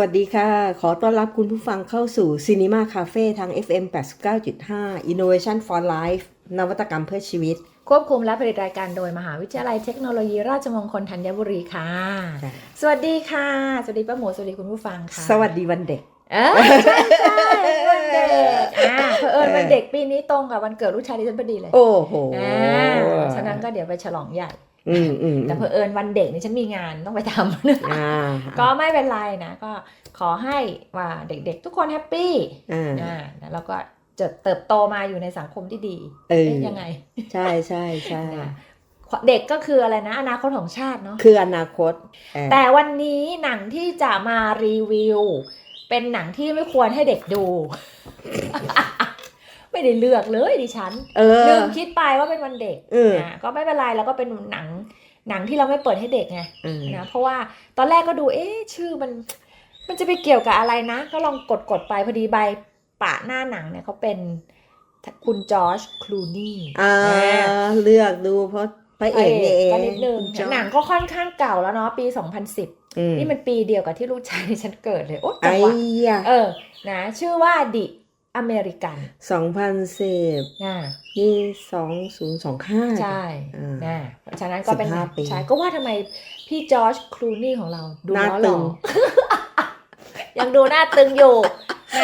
วัสดีค่ะ ขอต้อนรับคุณผู้ฟังเข้าสู่ Cinema Cafe ทาง FM 89.5 Innovation for Life นวัตกรรมเพื่อชีวิต ควบคุมและผลิตรายการโดยมหาวิทยาลัยเทคโนโลยีราชมงคลธัญบุรีค่ะค่ะสวัสดีค่ะ สวัสดีป้าหมูสวัสดีคุณผู้ฟังค่ะ สวัสดีวันเด็กเออใช่ใช่วันเด็กอ่าเผอิญวันเด็กปีนี้ตรงกับวันเกิดลูกชายดิฉันพอดีเลย โอ้โหอ่าฉะนั้นก็เดี๋ยวไปฉลองใหญ่อืมอืม แต่เผอิญวันเด็กนี่ฉันมีงานต้องไปทำอ่าก็ไม่เป็นไรนะ ก็ขอให้ว่าเด็กๆ ทุกคนแฮปปี้อ่าอ่าแล้วก็จะเติบโตมาอยู่ในสังคมที่ดีเออเอ๊ะยังไง ใช่ใช่ใช่นะเด็กก็คืออะไรนะ อนาคตของชาติเนาะคืออนาคตเออแต่วันนี้หนังที่จะมารีวิว เป็นหนังที่ไม่ควรให้เด็กดู ไม่ได้เลือกเลยดิฉันเออลืมคิดไปว่าเป็นวันเด็กเออนะก็ไม่เป็นไรแล้วก็เป็นหนังหนังที่เราไม่เปิดให้เด็กไงเออนะเพราะว่าตอนแรกก็ดูเอ๊ะชื่อมัน มันจะไปเกี่ยวกับอะไรนะ ก็ลองกดกดไปพอดีใบปะหน้าหนังเนี่ยเขาเป็นคุณจอร์จคลูนี่อ่าเลือกดูเพราะพระเอกนี่เองก็นิดนึงคุณจอร์จหนังก็ค่อนข้างเก่าแล้วเนาะปี 2010อืมนี่มันปีเดียวกับที่ลูกชายดิฉันเกิดเลย โอ๊ยจัไอ้งหวะยะเออนะ ชื่อว่าดิ อเมริกันสองพันสิบนะนี่สองศูนย์สองห้าใช่อ่านะเพราะฉะนั้นก็เป็น15ปีใช่ก็ว่าทำไมพี่จอร์จคลูนี่ของเราดูหน้าแล้วหตึล่องยังดูหน้าตึงอยู่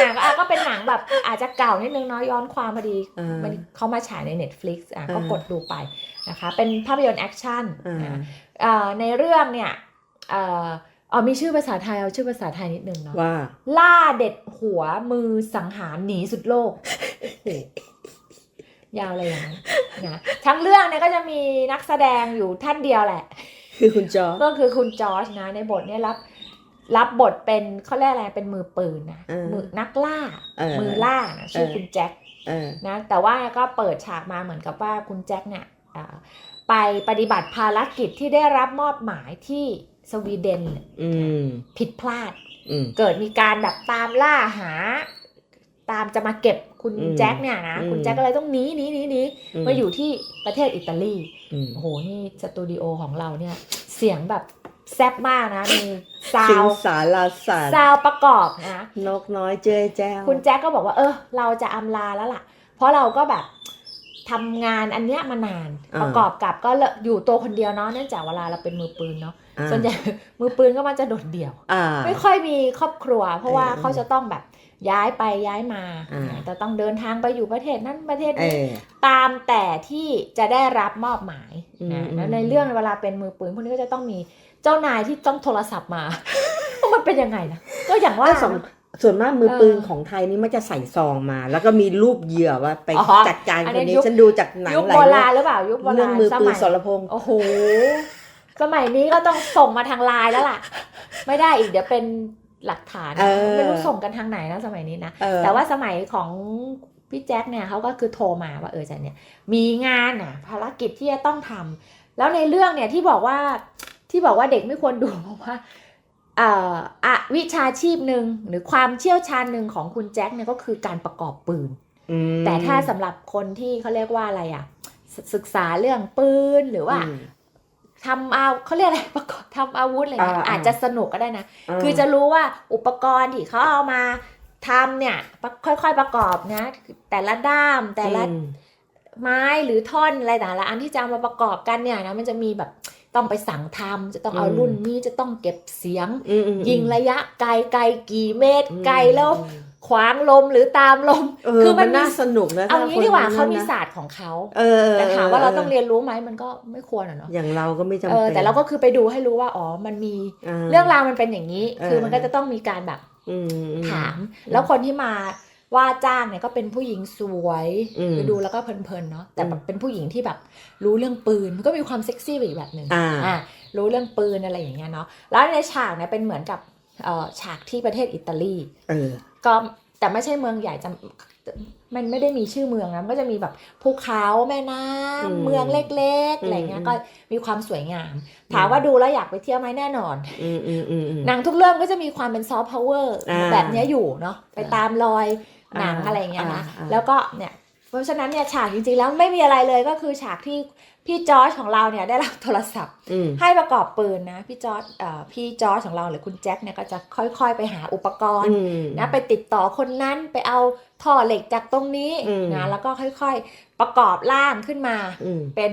นะก็อะก็เป็นหนังแบบอาจจะเก่านิดนึงเนาะย้อนความพอดีอ่ามันเขามาฉายใน Netflix อะก็อ่ากดดูไปนะคะ เป็นภาพยนตร์แอคชั่นอ่านะเอ่อในเรื่องเนี่ยเอ่ออ๋อมีชื่อภาษาไทยเอาชื่อภาษาไทยนิดนึงเนาะว่า ล่าเด็ดหัวมือสังหารหนีสุดโลกโอ้โหยาวเลยอย่างนั้นนะทั้งเรื่องเนี่ยก็จะมีนักแสดงอยู่ท่านเดียวแหละ คือคุณจอร์จก็คือคุณจอร์จนะ ในบทเนี่ยรับ รับบทเป็นเขาเรียกอะไรเป็นมือปืนนะเออมือนักล่าเออมือล่านะชื่อเออคุณแจ็คเออนะแต่ว่าก็เปิดฉากมาเหมือนกับว่าคุณแจ็คเนี่ยอ่าไปปฏิบัติภารกิจที่ได้รับมอบหมายที่ สวีเดนอืมผิดพลาด อืม เกิดมีการแบบตามล่าหา ตามจะมาเก็บคุณอืมแจ็คเนี่ยนะ อืม คุณแจ็คก็เลยต้องหนีหนีหนีหนีมาอยู่ที่ประเทศอิตาลี อืม โอ้โห นี่สตูดิโอของเราเนี่ย เสียงแบบแซ่บมากนะ มีซาสิงวสารศาสตร์ซาวประกอบนะ นกน้อยเจ้ยแจ้ว คุณแจ็คก็บอกว่าเออ เราจะอำลาแล้วล่ะ เพราะเราก็แบบทำงานอันเนี้ยมานานประกอบกับก็เลอยู่ตัวคนเดียวเนาะเนื่องจากเวลาเราเป็นมือปืนเนาะอ่า ส่วนใหญ่มือปืนก็มันจะโดดเดี่ยวอ่าไม่ค่อยมีครอบครัว เพราะว่าเออเขาจะต้องแบบย้ายไปย้ายมาอ่าแต่ต้องเดินทางไปอยู่ประเทศนั้นประเทศเอนี้อตามแต่ที่จะได้รับมอบหมายอืมนะอืมแล้วในเรื่องเวลาเป็นมือปืนพวกนี้ก็จะต้องมีเจ้านายที่ต้องโทรศัพท์มาว่ามันเป็นยังไงนะก็อย่างว่าว่าสองส่วนมากมือปืนเออของไทยนี่มันจะใส่ซองมา แล้วก็มีรูปเหยื่อว่าไปอ๋อจัดการอันคนี้นนี้ยุคฉันดูจากหนังยุคหลาโบยราณหรือเปล่ายุคโบเรื่องราณมือสปืมันยสรพงษ์โอ้โห สมัยนี้ก็ต้องส่งมาทางไลน์แล้วล่ะ ไม่ได้อีกเดี๋ยวเป็นหลักฐานเออไม่รู้ส่งกันทางไหนนะสมัยนี้นะเออแต่ว่าสมัยของพี่แจ็คเนี่ยเขาก็คือโทรมาว่าเออจะเนี่ยมีงานอะภารกิจที่จะต้องทำแล้วในเรื่องเนี่ยที่บอกว่าที่บอกว่าเด็กไม่ควรดูเพราะว่าเอ่ออะวิชาชีพหนึ่งหรือความเชี่ยวชาญหนึ่งของคุณแจ็คเนี่ยก็คือการประกอบปืนอืมแต่ถ้าสำหรับคนที่เขาเรียกว่าอะไรอะศศึกษาเรื่องปืนหรือว่าอืม ทำเอาเขาเรียกอะไรประกอบทำอาวุธอะไรเงี้ยอ่าอาจจะสนุกก็ได้นะาคือจะรู้ว่าอุปกรณ์ที่เขาเอามาทำเนี่ยปะค่อยๆประกอบนะ แต่ละด้ามแต่ละอืมไม้หรือท่อนอะไรแต่ละอันที่จะเอามาประกอบกันเนี่ยนะมันจะมีแบบต้องไปสั่งทำจะต้องเอาอืมรุ่นนี้จะต้องเก็บเสียงอืมอืมยิงระยะไกลไกลกี่เมตรอืมไกลแล้ว ขวางลมหรือตามลมเออคือมัมันนน่ามีสนุกนะเอาถ้งี้คนดีกว่านั้นเขามีนะศาสตร์ของเขาเออแต่ถามว่าเราต้องเรียนรู้ไหมมันก็ไม่ควรอะเนาะอย่างเราก็ไม่จำเอเป็อนแต่เราก็คือไปดูให้รู้ว่าอ๋อมันมีเรื่องราวมันเป็นอย่างนี้เออคือมันก็จะต้องมีการแบบอืมอืมถาม แล้วคนที่มาว่าจ้างเนี่ยก็เป็นผู้หญิงสวยอืมไปดูแล้วก็เพลินๆเนาะแต่แบบอืมเป็นผู้หญิงที่แบบรู้เรื่องปืนมันก็มีความเซ็กซี่ไปอีกแบบหนึ่งอ่ารู้เรื่องปืนอะไรอย่างเงี้ยเนาะแล้วในฉากเนี่ยเป็นเหมือนกับเอ่อฉากที่ประเทศอิตาลีเออ ก็แต่ไม่ใช่เมืองใหญ่จะมันไม่ได้มีชื่อเมืองนะมันก็จะมีแบบภูเขาแม่น้อืมำเมืองเล็กๆอืมอะไรเงี้ยอืมก็มีความสวยงาม ถามว่าดูแล้วอยากไปเที่ยวไหมแน่นอนอืมอืมอืมอืมหนังทุกเรื่องก็จะมีความเป็นซอฟต์พาวเวอร์อ่าแบบเนี้ยอยู่เนาะไปอ่าตามรอยหนังอ่าอะไรเงี้ยนะอ่าอ่าแล้วก็เนี่ย เพราะฉะนั้นเนี่ยฉากจริงๆแล้วไม่มีอะไรเลยก็คือฉากที่พี่จอร์จของเราเนี่ยได้รับโทรศัพท์อืมให้ประกอบปืนนะพี่จอร์จเอ่อพี่จอร์จของเราหรือคุณแจ็คเนี่ยก็จะค่อยๆ ไปหาอุปกรณ์อืมนะไปติดต่อคนนั้นไปเอาท่อเหล็กจากตรงนี้อืมนะแล้วก็ค่อยๆประกอบร่างขึ้นมาอืมเป็น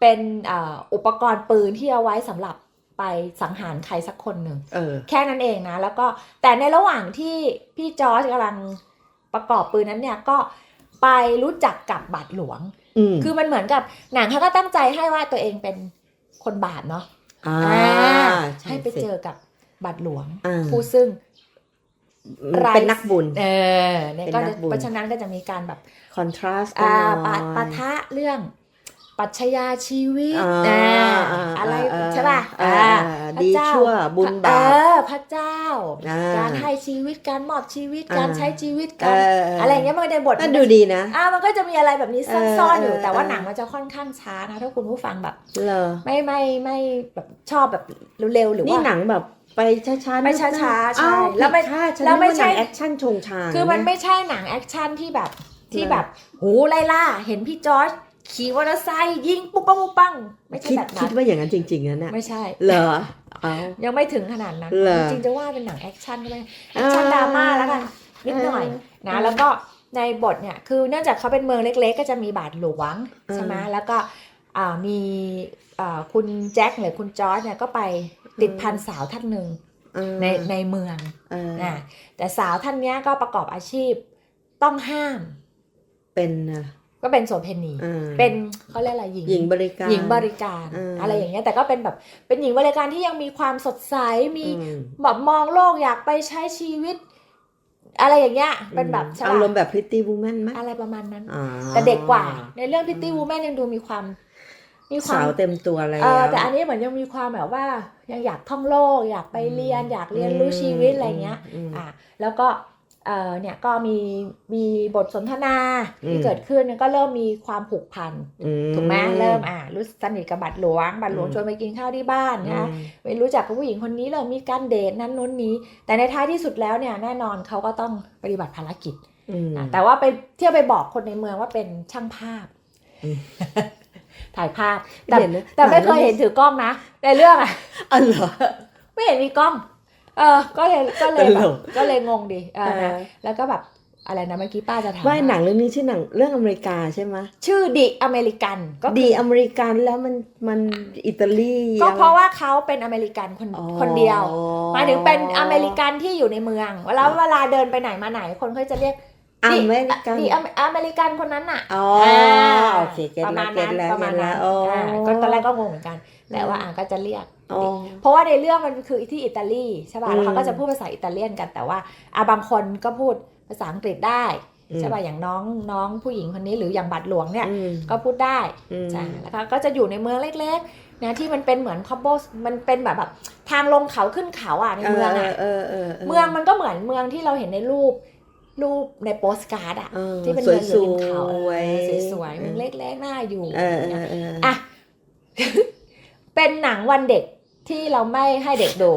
เป็นเอ่ออุปกรณ์ปืนที่เอาไว้สำหรับไปสังหารใครสักคนหนึ่งเออแค่นั้นเองนะ แล้วก็แต่ในระหว่างที่พี่จอร์จกำลังประกอบปืนนั้นเนี่ยก็ ไปรู้จักกับบาทหลวงอืมคือมันเหมือนกับหนังเขาก็ตั้งใจให้ว่าตัวเองเป็นคนบาปเนาะอ่าอ่าช่ให้ไปสิเจอกับบาทหลวงอ่าผู้ซึ่งไรเป็นนักบุญ เออเนี่ยเป็นก็นัจะกบุญเพราะฉะนั้นก็จะมีการแบบคอนทราสต์กันอ่าหน่ปะอยปะทะเรื่อง ปรัชญาชีวิตอ่าอ่าอะไรอ่าใช่ป่ะอ่าอ่าอ่าพระดีเจ้าชั่วบุญบาปเออพระเจ้าอ่าการให้ชีวิตการมอบชีวิตอ่าการใช้ชีวิตเอการออะไรอย่างเงี้ยมันในบทก็ดูดีนะอ่ามันก็จะมีอะไรแบบนี้ซ่อนๆอยู่เออแต่ว่าเออหนังมันจะค่อนข้างช้านะถ้าคุณผู้ฟังแบบเหรอไม่ไม่ไม่แบบชอบแบบเร็วๆหรือนี่ว่าหนังแบบไปช้าๆไปช้าๆใช่อ้แล้วไม่ผิดคาดฉันแล้วไม่นึกาใช่หนังแอคชั่นชงชางคือมันนะไม่ใช่หนังแอคชั่นที่แบบที่เลยแบบโหไล่ล่าเห็นพี่จอร์จ ขี่มอเตอร์ไซค์ยิงปุ๊บปังปุ๊บปังไม่ใช่คิดแบบคินั้ดนว่าอย่างนั้นจริง ๆนะเนี่ยไม่ใช่ เหรอเอา ยังไม่ถึงขนาดนั้น เหรอจริงๆจะว่าเป็นหนังแอคชั่นก็ไม่แอคชั่นดราม่าแล้วกันนิดหน่อยเออนะแล้วก็ในบทเนี่ยคือเนื่องจากเขาเป็นเมืองเล็กๆ ก็จะมีบาทหลวงใช่ไหมแล้วก็อ่ามีอ่าคุณแจ็คหรือคุณจอร์จเนี่ยก็ไปติดพันสาวท่านหนึ่งเออในในเมืองเออนะแต่สาวท่านเนี้ยก็ประกอบอาชีพต้องห้ามเป็นนะ ก็เป็นโสเภณีออเป็นเขาเรียกอะไรหญิงหญิงบริการหญิงบริการเออออะไรอย่างเงี้ยแต่ก็เป็นแบบเป็นหญิงบริการที่ยังมีความสดใสมีอืมแบบมองโลกอยากไปใช้ชีวิต อะไรอย่างเงี้ยเป็นแบบใช่อารมปะณ์แบบพริตตี้วูแมนไหมอะไรประมาณนั้นอ่าแต่เด็กกว่า ในเรื่องพิตตี้วูแมนยังดูมีความมีความสาวเต็มตัวอะไรเออล้วแต่อันนี้เหมือนยังมีความแบบว่ายังอยากท่องโลก อยากไปเรียน อยากเรียนรู้ชีวิตอะไรเงี้ยมอะแล้วก็ เออเนี่ยก็มีมีบทสนทนาที่อืมเกิดขึ้นเนี่ยก็เริ่มมีความผูกพันอืถูกไหมเริ่มอะรู้สนิทกับบัตรหลวงบัตรหลวงอืมชวนไปกินข้าวที่บ้านอืนะมไปรู้จักกับผู้หญิงคนนี้เริ่มมีการเดทนั้นนู้นนี้ แต่ในท้ายที่สุดแล้วเนี่ยแน่นอนเขาก็ต้องปฏิบัติภารกิจอืมนะแต่ว่าไปเที่ยวไปบอกคนในเมืองว่าเป็นช่างภาพอืมถ่ายภาพแต่เดี๋ยวนะแต่ไม่เคยเห็นถือกล้องนะในเรื่องอะอ๋อเหรอไม่เห็นมีกล้อง เออ ก็เลยก็เลยแบตลบกก็เลยงงดิเออนะเออแล้วก็แบบอะไรนะเมื่อกี้ป้าจะถามว่าหนังว่าเรื่องนี้ชื่อหนังเรื่องอเมริกาใช่ไหมชื่อดิอเมริกันก็คือดีอเมริกันแล้วมันมันอิตาลีก็เพราะว่าเขาเป็นอเมริกันคนอ๋อคนเดียวหมายถึงเป็นอเมริกันที่อยู่ในเมืองเวลาเวลาเดินไปไหนมาไหนคนเขาจะเรียกอเมริกันดิอเมอเมริกันคนนั้นน่ะอ๋อโอเคเก็ตประแล้มาวณเก็นั้ตนแล้วประมาณเก็ตนั้แล้นวโอ้อ่าก็ตอนแรกก็งงเหมือนกันแต่ว่าอ่าก็จะเรียกอ๋อ เพราะว่าในเรื่องมันคือที่อิตาลีใช่ป่ะอืมแล้วเขาก็จะพูดภาษาอิตาเลียนกันแต่ว่าอะบางคนก็พูดภาษาอังกฤษได้อืมใช่ป่ะอย่างน้องน้องผู้หญิงคนนี้หรืออย่างบัตรหลวงเนี่ยอืมก็พูดได้อืมใช่แล้วก็ก็จะอยู่ในเมืองเล็กๆนะที่มันเป็นเหมือนคอมโบมันเป็นแบบแบบทางลงเขาขึ้นเขาอะในเมืองอะเออเออเมืองมันก็เหมือนเมืองที่เราเห็นในรูปรูปในโปสการ์ดอะเออที่เป็นสวเมืยองอสยู่ริมเขาวยเออสวยๆเมืองเล็กๆน่าอยู่เออเอเนี่ยอเอออะเป็นหนังวันเด็ก ที่เราไม่ให้เด็กดู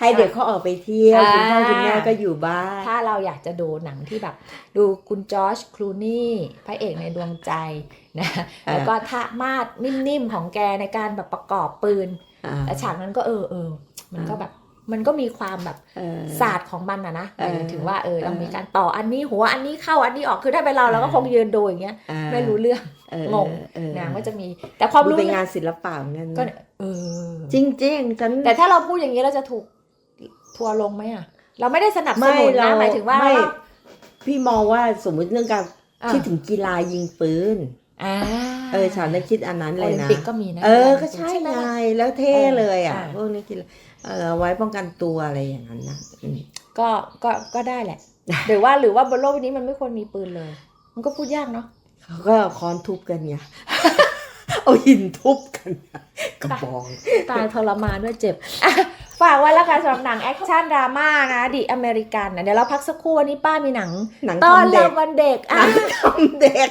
ให้เด็กเขาออกไปเที่ยวอ่าคุณพ่อคุณแม่ก็อยู่บ้านถ้าเราอยากจะดูหนังที่แบบ ดูคุณจอร์จคลูนี่พระเอกในดวงใจนะอ่าแล้วก็ท่ามาดนิ่มๆของแกในการแบบประกอบปืนอ่าแต่ฉากนั้นก็เออเออมันก็แบบ มันก็มีความแบบเออศาสตร์ของมันอะนะเออหมายถึงว่าเออเราเออมีการต่ออันนี้หัวอันนี้เข้าอันนี้ออกคือถ้าเป็นเราเราก็เออคงยืนดูอย่างเงี้ยอ่าไม่รู้เรื่องเอองงเออนะว่าจะมีแต่ความดูรู้เป็นงานศิลปะเหมือนกันก็นะเออจริงๆฉันแต่ถ้าเราพูดอย่างนี้เราจะถูกทัวร์ลงไหมอะเราไม่ได้สนับสนุนไม่นะเราหมายถึงว่าไม่เราพี่มองว่าสมมุติเรื่องการอะคิดถึงกีฬายิงปืนอ่า เออฉันน่ะคิดอันนั้นโอเลยลิมนะปิกก็มีนะเออก็ใช่ไหมไงล่ะแล้วเท่เลยอะอ่าพวกนี้กีฬาเออเอาไว้ป้องกันตัวอะไรอย่างนั้นนะอืมก็ก็ก็ได้แหละหรือว่าหรือว่าบนโลกใบนี้มันไม่ควรมีปืนเลย มันก็พูดยากเนาะเขาก็ค้อนทุบกันไงเอาหินทุบกันกระบองตายทรมานด้วยเจ็บอะฝากไว้แล้วกันสำหรับหนังแอคชั่นดราม่านะดิอเมริกันนะเดี๋ยวเราพักสักครู่วันนี้ป้ามีหนังหนังต้อนทำเด็รักบวันเด็กหอะนังทำเด็ก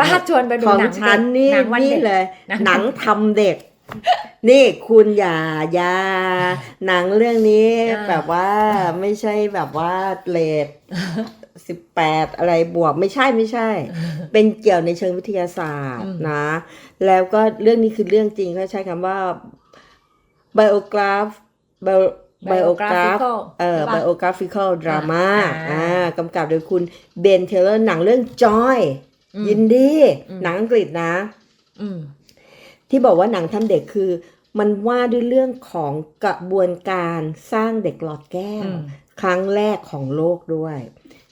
ป้าชวนไปดูของหนังฉันนี่หนังวันนี่เด็กเลย หนังหนังทำเด็ก นี่คุณอย่าอย่าหนังเรื่องนี้อ่าแบบว่าไม่ใช่แบบว่าเลดสิบแปดอะไรบวกไม่ใช่ไม่ใช่ เป็นเกี่ยวในเชิงวิทยาศาสตร์นะ แล้วก็เรื่องนี้คือเรื่องจริงเขาใช้คำว่า biograph bio- biograph Biographical เอ่อใช่ปะ biographical drama อ่าอ่ากำกับโดยคุณเบนเทเลอร์หนังเรื่องจอ ยอืมยินดีอืมหนังอังกฤษนะอืมที่บอกว่าหนังทำเด็กคือ มันว่าด้วยเรื่องของกระบวนการสร้างเด็กหลอดแก้วอืมครั้งแรกของโลกด้วย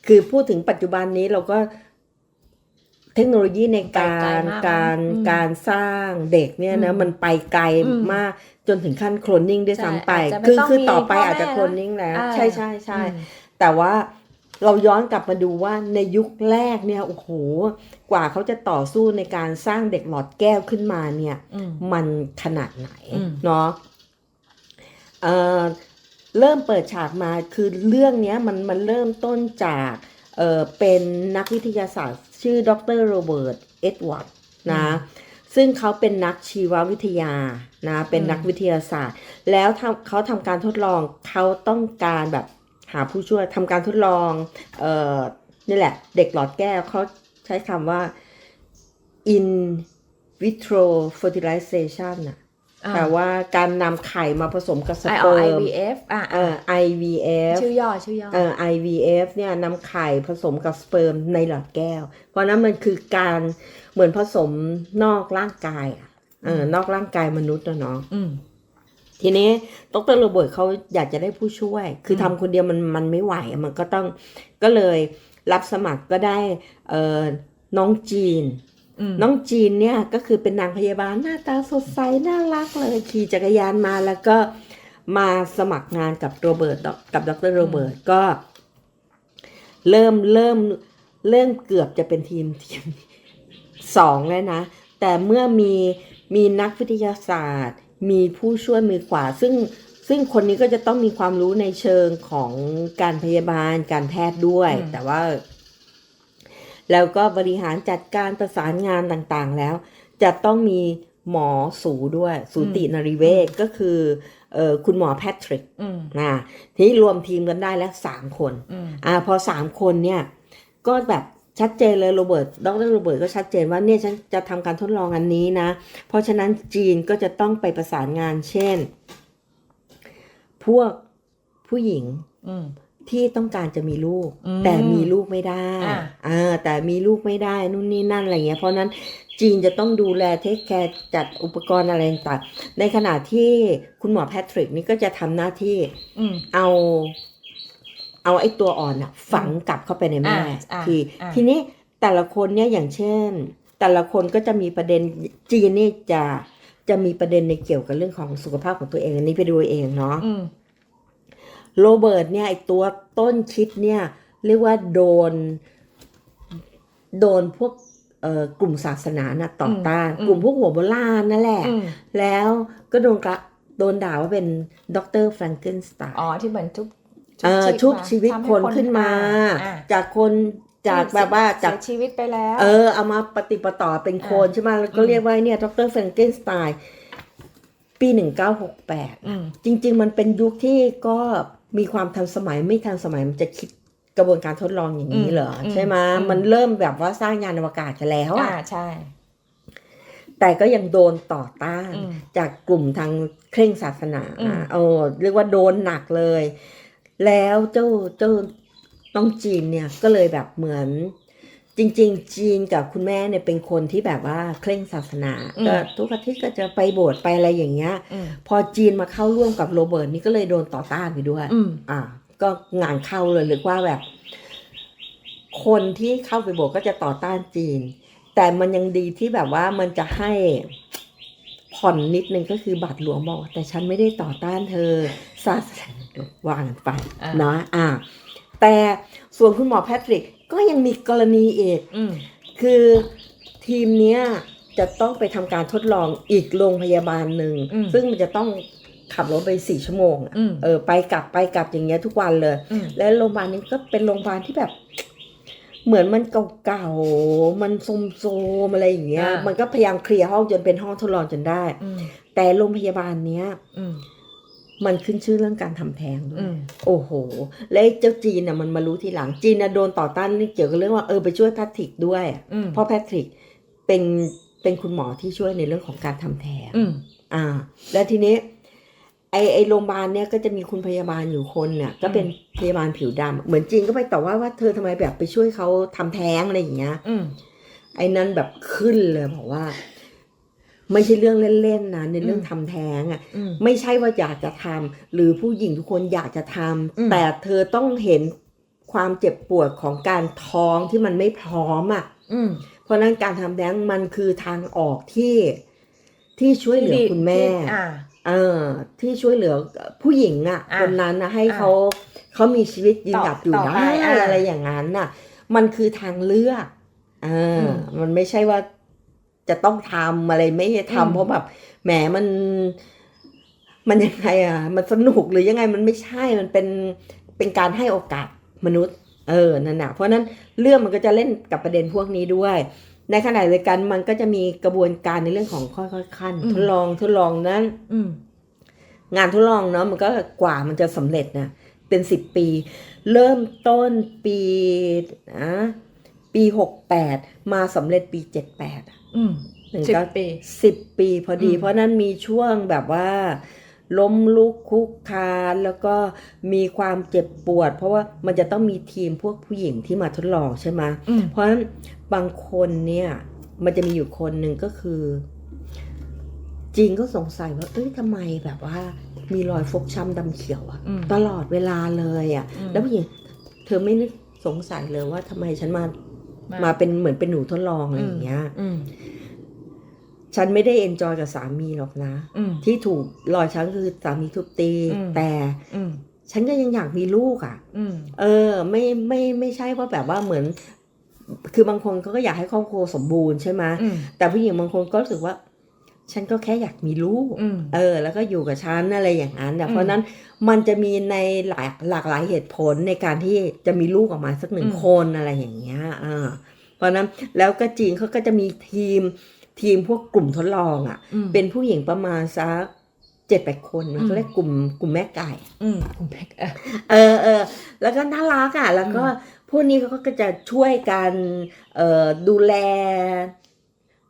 คือพูดถึงปัจจุบันนี้เราก็เทคโนโลยีในการไปไกลมากการอืมการสร้างเด็กเนี่ยนะอืมมันไปไกลอืมมากจนถึงขั้นโคลนนิ่งด้วยซ้ำไปใช่อาจจะไม่คือต้องคือมีต่อไปพ่ออาจจะแม่โคลนนิ่งแล้วอ่าใช่ใช่ใช่อืมแต่ว่า เราย้อนกลับมาดูว่าในยุคแรกเนี่ยโอ้โหกว่าเขาจะต่อสู้ในการสร้างเด็กหลอดแก้วขึ้นมาเนี่ยอืมมันขนาดไหนอืมเนาะเอ่อเริ่มเปิดฉากมาคือเรื่องเนี้ยมันมันเริ่มต้นจากเออเป็นนักวิทยาศาสตร์ ชื่อดรโรเบิร์ตเอ็ดวัร์ดนะซึ่งเขาเป็นนักชีววิทยานะเป็นนักวิทยาศาสตร์ แล้วทำเขาทำการทดลองเขาต้องการแบบ หาผู้ช่วยทำการทดลองเอ่อนี่แหละ เด็กหลอดแก้วเขาใช้คำว่า in vitro fertilization น่ะอ่าแปลว่าการนำไข่มาผสมกับสไอเปิร์ม IVF อะเอ่อ IVF ชื่อย่อชื่อย่อเอ่อ IVF เนี่ยนำไข่ผสมกับสเปิร์มในหลอดแก้ว เพราะนั้นมันคือการเหมือนผสมนอกร่างกายอะเออนอกร่างกายมนุษย์นะเนาะอืม ทีนี้ดรโรเบิร์ตเขาอยากจะได้ผู้ช่วย คือมทำคนเดียวมันมันไม่ไหวอะมันก็ต้องก็เลยรับสมัครก็ได้เอ่อน้องจีนอืมน้องจีนเนี่ยก็คือเป็นนางพยาบาลหน้าตาสดใสน่ารักเลยขี่จักรยานมาแล้วก็มาสมัครงานกับโรเบิร์ตกับดรโรเบิร์ตก็ เริ่มเริ่มเริ่มเกือบจะเป็นทีมทีมสองแล้วนะ แต่เมื่อมีมีนักวิทยาศาสตร์ มีผู้ช่วยมือขวา ซึ่งซึ่งคนนี้ก็จะต้องมีความรู้ในเชิงของการพยาบาลการแพทย์ด้วยอืมแต่ว่า แล้วก็บริหารจัดการประสานงานต่างๆแล้ว จะต้องมีหมอสูด้วย สูตินรีเวชก็คือเออคุณหมอแพทริกอืมนะทีนี้รวมทีมกันได้แล้วสามคนอืมอ่าพอสามคนเนี่ย ก็แบบ ชัดเจนเลยโรเบิร์ตดรโรเบิร์ตก็ชัดเจนว่าเนี่ยฉันจะทำการทดลองอันนี้นะ เพราะฉะนั้นจีนก็จะต้องไปประสานงานเช่น พวกผู้หญิงอืมที่ต้องการจะมีลูกอืมแต่มีลูกไม่ได้อ่าอ่าแต่มีลูกไม่ได้นู่นนี่นั่นอะไรเงี้ยเพราะฉะนั้นจีนจะต้องดูแลเทคแคร์จัดอุปกรณ์อะไรต่างๆในขณะที่คุณหมอแพทริกนี่ก็จะทำหน้าที่อืมเอา เอาไอ้ตัวอ่อนอะฝังกลับเข้าไปในแม่อ่าอ่าทีอ่าทีนี้แต่ละคนเนี่ยอย่างเช่น แต่ละคนก็จะมีประเด็นจีนนี่จะจะมีประเด็นในเกี่ยวกับเรื่องของสุขภาพของตัวเองอันนี้ไปดูเองเนาะอืมโรเบิร์ตเนี่ยไอตัวต้นคิดเนี่ย เรียกว่าโดน โดนพวกเอ่อกลุ่มศาสนาน่ะต่อต้านอืมกลุ่มพวกหัวโบราณนั่นแหละอืมแล้วก็โดนกระโดนด่าว่าเป็นด็อกเตอร์แฟรงเกนสไตน์อ๋อ ที่เหมือนทุบ เอ่อชุบชีวิตทำให้คนขึ้นมาอ่าจากคนจากแบบว่าจากเสียชีวิตไปแล้ว เออเอามาปฏิปต่อเป็นโคนใช่ไหมแล้วก็อืมเรียกว่าเนี่ยด็อกเตอร์แฟรงเกนสไตน์ปีหนึ่งเก้าหกแปดอืมจริง ๆ มันเป็นยุคที่ก็มีความทันสมัยไม่ทันสมัยมันจะคิดกระบวนการทดลองอย่างนี้เหรออืมใช่ไหมอืมมันเริ่มแบบว่าสร้างยานอวกาศกันแล้วอ่าอะใช่ แต่ก็ยังโดนต่อต้านอืมจากกลุ่มทางเคร่งศาสนาอืมโอ้เรียกว่าโดนหนักเลย แล้วเจ้าเจ้าน้องจีนเนี่ยก็เลยแบบเหมือน จริง ๆ จีนกับคุณแม่เนี่ยเป็นคนที่แบบว่าเคร่งศาสนาก็ทุกอาทิตย์ก็จะไปโบสถ์ไปอะไรอย่างเงี้ยอืมพอจีนมาเข้าร่วมกับโรเบิร์ตนี่ก็เลยโดนต่อต้านไปด้วยอืมอ่า ก็งานเข้าเลยหรือว่าแบบ คนที่เข้าไปโบสถ์ก็จะต่อต้านจีน แต่มันยังดีที่แบบว่ามันจะให้ ผ่อนนิดนึงก็คือบาทหลวงบอกว่าแต่ฉันไม่ได้ต่อต้านเธอศาสนาวางกันไปอ่าเนาะอ่าแต่ส่วนคุณหมอแพทริกก็ยังมีกรณีอีกอืมคือทีมเนี้ยจะต้องไปทำการทดลองอีกโรงพยาบาลหนึ่งอืมซึ่งมันจะต้องขับรถไปสี่ชั่วโมงอะอืมเออไปกลับไปกลับอย่างเงี้ยทุกวันเลยอืมและโรงพยาบาลนี้ก็เป็นโรงพยาบาลที่แบบ เหมือนมันเก่าๆ มันโซมๆอะไรอย่างเงี้ย อ่ามั มันก็พยายามเคลียร์ห้องจนเป็นห้องทดลองจนได้ อืมแต่โรงพยาบาลเนี้ย อืมมันขึ้นชื่อเรื่องการทำแท้งด้วอืยมโอ้โห และไอ้เจ้าจีนน่ะมันมารู้ทีหลัง จีนน่ะโดนต่อต้านเกี่ยวกับเรื่องว่าเออไปช่วยแพทริกด้วยอะอืมเพราะแพทริกเป็นเป็นคุณหมอที่ช่วยในเรื่องของการทำแท้ง อืมอ่า แล้วทีนี้ ไอไอโรงพยาบาลเนี้ยก็จะมีคุณพยาบาลอยู่คนเนี่ยก็เป็นพยาบาลผิวดำเหมือนจีนก็ไปต่อว่าว่าเธอทำไมแบบไปช่วยเขาทำแท้งอะไรอย่างเงี้ยอืมไอ้นั่นแบบขึ้นเลยบอกว่า ไม่ใช่เรื่องเล่นๆนะในเรื่องอืมทำแท้งอะอืมไม่ใช่ว่าอยากจะทำหรือผู้หญิงทุกคนอยากจะทำอืมแต่เธอต้องเห็นความเจ็บปวดของการท้องที่มันไม่พร้อมอะ อืมเพราะฉะนั้นการทำแท้งมันคือทางออกที่ที่ช่วยเหลือคุณแม่ที่อ่า เออที่ช่วยเหลือผู้หญิงอะอะคนนั้นนะให้อะเขาเขามีชีวิตยืนต่อหยัดอยู่ต่อได้ไปอะอะไรอย่างนั้นน่ะ มันคือทางเลือกเอออมมันไม่ใช่ว่าจะต้องทำอะไรไม่ให้อืม ทำเพราะแบบแหมมัน มันยังไงอะ มันสนุกหรือยังไงมันไม่ใช่มันเป็นเป็นการให้โอกาสมนุษย์ เออนั่นน่ะเพราะฉะนั้นเรื่องมันก็จะเล่นกับประเด็นพวกนี้ด้วย ในขณะเดียวกันมันก็จะมีกระบวนการในเรื่องของค่อยๆขั้นอืมทดลองทดลองนั้นอืมงานทดลองเนาะมันก็กว่ามันจะสำเร็จนะเป็นสิบปี เริ่มต้นปีนะปีหกแปดมาสำเร็จปีเจ็ดแปดอืมหนึ่งสิบเก้าปีสิบปีพอดีอืมเพราะนั้นมีช่วงแบบว่า ล้มลุกคุกคานแล้วก็มีความเจ็บปวด เพราะว่ามันจะต้องมีทีมพวกผู้หญิงที่มาทดลองใช่ไหมอืมเพราะฉะนั้นบางคนเนี่ยมันจะมีอยู่คนหนึ่งก็คือ จริงก็สงสัยว่า เอ้ยทำไมแบบว่า มีรอยฟกช้ำดำเขียวอะอืมตลอดเวลาเลยอะอืมแล้วผู้หญิงเธอไม่นึกสงสัยเลยว่าทำไมฉันมามามาเป็นเหมือนเป็นหนูทดลองอะไรอย่างเงี้ยอืม ฉันไม่ได้เอนจอยกับสามีหรอกนะ อืม ที่ถูกรอยช้ำคือสามีทุบตี อืม แต่อืมฉันก็ยังอยากมีลูกอะอืม เออไม่ไม่ไม่ใช่ว่าแบบว่าเหมือน คือบางคนเขาก็อยากให้ครอบครัวสมบูรณ์ใช่ไหมอืม แต่ผู้หญิงบางคนก็รู้สึกว่า ฉันก็แค่อยากมีลูก อืม เออ แล้วก็อยู่กับฉันอะไรอย่างนั้นน่ะอืมเพราะฉะนั้นมันจะมีในหลายหลากหลายเหตุผลในการที่จะมีลูกออกมาสักหนึ่งอืม คนอะไรอย่างเงี้ยอ่าเพราะฉะนั้นแล้วก็จีนเขาก็จะมีทีม ทีมพวกกลุ่มทดลองอะอืมเป็นผู้หญิงประมาณสักเจ็ดแปดคนมันอืมเขาเรียกกลุ่มกลุ่มแม่ไก่อืมคุณเพ็กเออเออเออแล้วก็น่ารักอะ แล้วก็อืมพวกนี้เขาก็จะช่วยกันเอ่อดูแล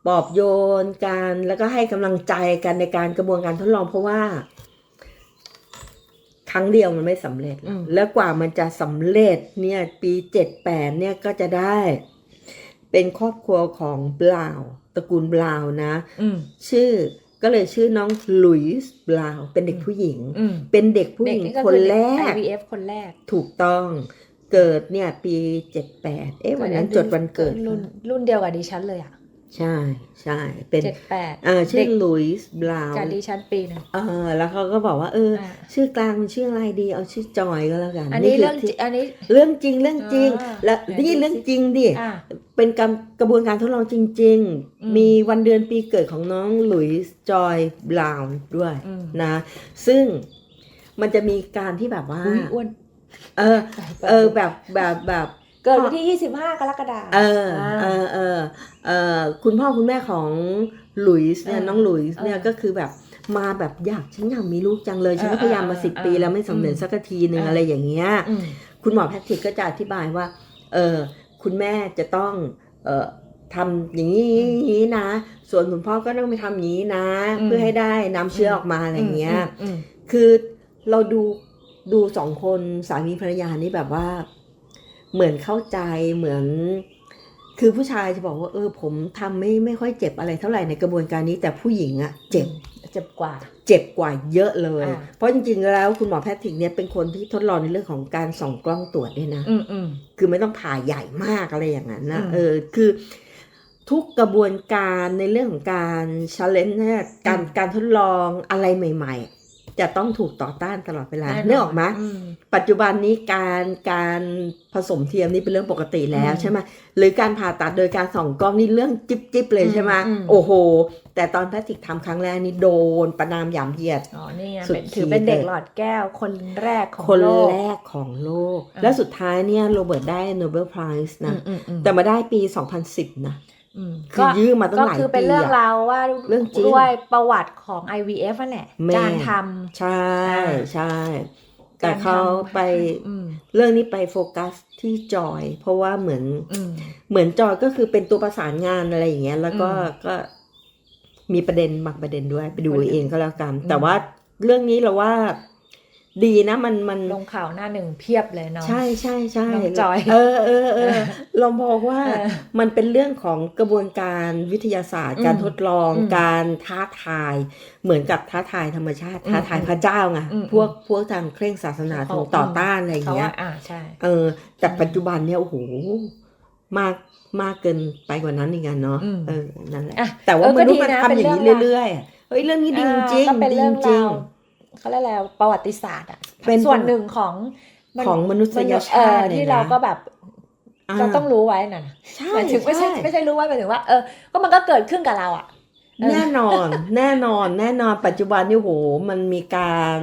ปลอบโยนกันแล้วก็ให้กำลังใจกันในการกระบวนการทดลองเพราะว่า ครั้งเดียวมันไม่สำเร็จอืมแล้วกว่ามันจะสำเร็จเนี่ย ปีเจ็ดแปดเนี่ยก็จะได้ เป็นครอบครัวของบลาวต ระกูลบลาวนะอืมชื่อก็เลยชื่อน้องลุยส์บลาวเป็นเด็กผู้หญิงอืมเป็นเด็กผู้หญิงเด็กคนแรก IVF คนแรก ถูกต้องเกิดเนี่ยปีเจ็ดแปดเอ๊ะวันนั้นจดวันเกิดรุ่นรุ่นเดียวกับดิฉันเลยอะ ใช่ใช่เป็นเจ็ดแปดเออชื่เด็อกลุยส์บราวกับดิฉันปีหนึง เออแล้วเขาก็บอกว่า เออ อ่า ชื่อกลางมันชื่ออะไรดี เอาชื่อจอยก็แล้วกันอันนี้คืเรื่องที่จริงอันนี้ เรื่องจริงเรื่องจริง อ่าและไหนนี่ดูสิเรื่องจริงดิ อ่าเป็นการกระบวนการทดลองจริง อืม ๆ มีวันเดือนปีเกิดของน้องหลุยส์จอยบราวน์ด้วยอืมนะ ซึ่งมันจะมีการที่แบบว่า อุ้ยอ้วนเออ เออแบบแบบแบบเกิดวันที่ 25 กรกฎาคมเออเออเออเออคุณพ่อคุณแม่ของหลุยส์เนี่ยเออน้องหลุยส์เนี่ยเออก็คือแบบมาแบบอยากฉันอยากมีลูกจังเลยฉันก็เออพยายามมาเออสิบเออปีแล้วไม่สำเร็จอืมสักทีหนึ่งเออออะไรอย่างเงี้ยอืมคุณหมอแพทริกก็จะอธิบายว่าเออคุณแม่จะต้องเออทำอย่างนี้อย่างนี้นะ ส่วนคุณพ่อก็ต้องไปทำอย่างนี้นะอืมเพื่อให้ได้น้ำเชื้อออกมาอะไรอย่างเงี้ยอืมคือเราดูดูสองคนสามีภรรยานี่แบบว่า เหมือนเข้าใจเหมือน คือผู้ชายจะบอกว่า เออ ผมทำไม่ไม่ค่อยเจ็บอะไรเท่าไหร่ในกระบวนการนี้แต่ผู้หญิงอะเจ็บเจ็บกว่า เจ็บกว่าเยอะเลยอ่าเพราะจริงๆแล้วคุณหมอแพทริกเนี่ยเป็นคนที่ทดลองในเรื่องของการส่องกล้องตรวจด้วยนะอืมอืมคือไม่ต้องผ่าใหญ่มากอะไรอย่างนั้นนะอืมเออคือทุกกระบวนการในเรื่องของการช l เลน g e เนี่ยการอืมการทดลองอะไรใหม่ ๆ จะต้องถูกต่อต้านตลอดเวลาแน่นอนเรื่องออกไหมอืมปัจจุบันนี้การการผสมเทียมนี่เป็นเรื่องปกติแล้วอืมใช่ไหมหรือการผ่าตัดโดยการส่องกล้องนี่เรื่องจิ๊บจิบๆเลยใช่ไหมอืมโอ้โห แต่ตอนแพทริกทำครั้งแรกนี่โดนประนามหยามเหยียดอ๋อนี่ไงสุดเป็นถือเป็นเด็กขีดเลยหลอดแก้วคนแรกของคนโลกแรกของโลกอ่าและสุดท้ายเนี่ยโรเบิร์ตได้โนเบลไพรส์อืนะมอืมอืมแต่มาได้ปี 2010 นะอืม คือยื้อมาตั้งก็หลายคือเป็นปีเรื่องอะราวว่าเรื่องจริงด้วยประวัติของ IVF นั่นแหละแม่การทใช่อ่าใช่ำแต่การทำเขาไปอืมเรื่องนี้ไปโฟกัสที่จอย เพราะว่าเหมือนอืมเหมือนจอยก็คือเป็นตัวประสานงานอะไรอย่างเงี้ย แล้วก็อืมก็มีประเด็นบางประเด็นด้วยไปดูประเด็นเองก็แล้วกันอืมแต่ว่าเรื่องนี้เราว่า ดีนะมันมันลงข่าวหน้าหนึ่งเพียบเลยเนาะใช่ใช่ใช่น้องจอย เออเออเออเออเรามองว่าเออมันเป็นเรื่องของกระบวนการวิทยาศาสตร์อืมการทดลองอืมการท้าทาย เหมือนกับท้าทายธรรมชาติอืมท้าทายพระเจ้าไงอืมพวกพวกทางเคร่งศาสนาเขาถูกต่อต้านอะไรอย่างเขาเงี้ว่ายอ่าใช่เออแต่อืมปัจจุบันเนี่ยโอ้โหมากมากเกินไปกว่านั้นอีกอะเนาะอืมเออนั่นแหละอะแต่ว่าเออมก็นุษดีย์มันนะทำอย่างนี้เป็นเรื่องราวเรื่อยๆอะเฮ้ยเรื่องนี้ดีจริงอ่าก็เป็นดีเรื่องจริงราว เขาเรียกอะไรประวัติศาสตร์อะเป็นส่วนหนึ่งของของมนุษยชาติเออเลยนะที่เราก็แบบอ่าเราต้องรู้ไว้น่ะนะใช่หมายถึงไม่ใช่ใช่ไม่ใช่รู้ไว้หมายถึงว่าเออก็มันก็เกิดขึ้นกับเราอะเออแน่นอน แน่นอน แน่นอนปัจจุบันนี่โหมันมีการ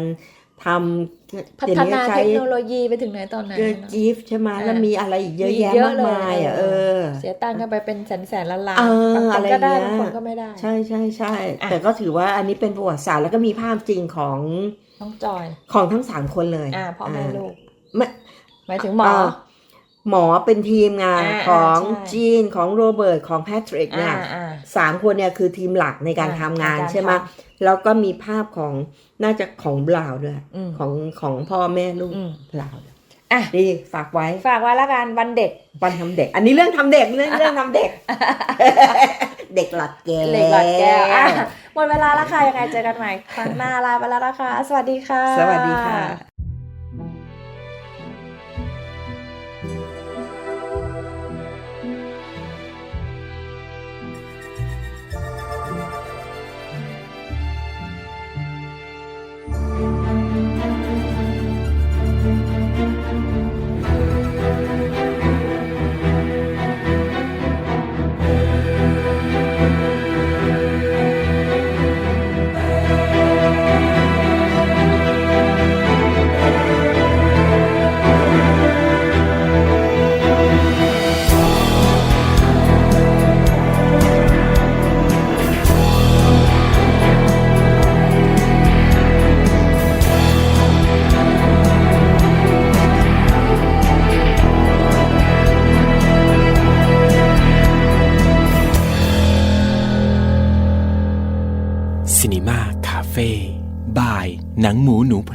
ทำ พัเดี๋ยวฒนี้นาใช้เทคโนโลยีไปถึงไหนตอนไหนเกอเนอะจีฟใช่ไหมอ่าแล้วมีอะไรอีกเยอะมีแยะเยอะมากมายอะเลเอยอเสียตังค์กันไปเป็นแสนแสนล้านล้านเออบางคอะนไรก็ได้เงี้ยบางคนก็ไม่ได้ ใช่ใช่ใช่อะแต่ก็ถือว่าอันนี้เป็นประวัติศาสตร์แล้วก็มีภาพจริงของน้องจอย ของทั้งสามคนเลย อ่าพ่อแม่ลูกไม่หมายถึงหมอา หมอเป็นทีมงานอ่าของใช่ จีนของโรเบิร์ตของแพทริกเนี่อ่ายอ่า สามคนเนี่ยคือทีมหลักในการอ่าทำงานในการใช่ไหมท แล้วก็มีภาพของน่าจะของบราวน์ด้วยอืม ของของพ่อแม่ลูกอืมบราวน์ด้วยอะ ดีฝากไว้ฝากไว้ละกันวันเด็ก วันทำเด็ก อันนี้เรื่องทำเด็กเรื่องเรื่องทำเด็ก เด็กหลัดแก้ว เหล็กหลอดแก้วอะหมดเวลาแล้วค่ะ ยังไงเจอกันใหม่ ครั้งหน้าลาไปแล้วนะคะ สวัสดีค่ะ สวัสดีค่ะ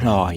พลอย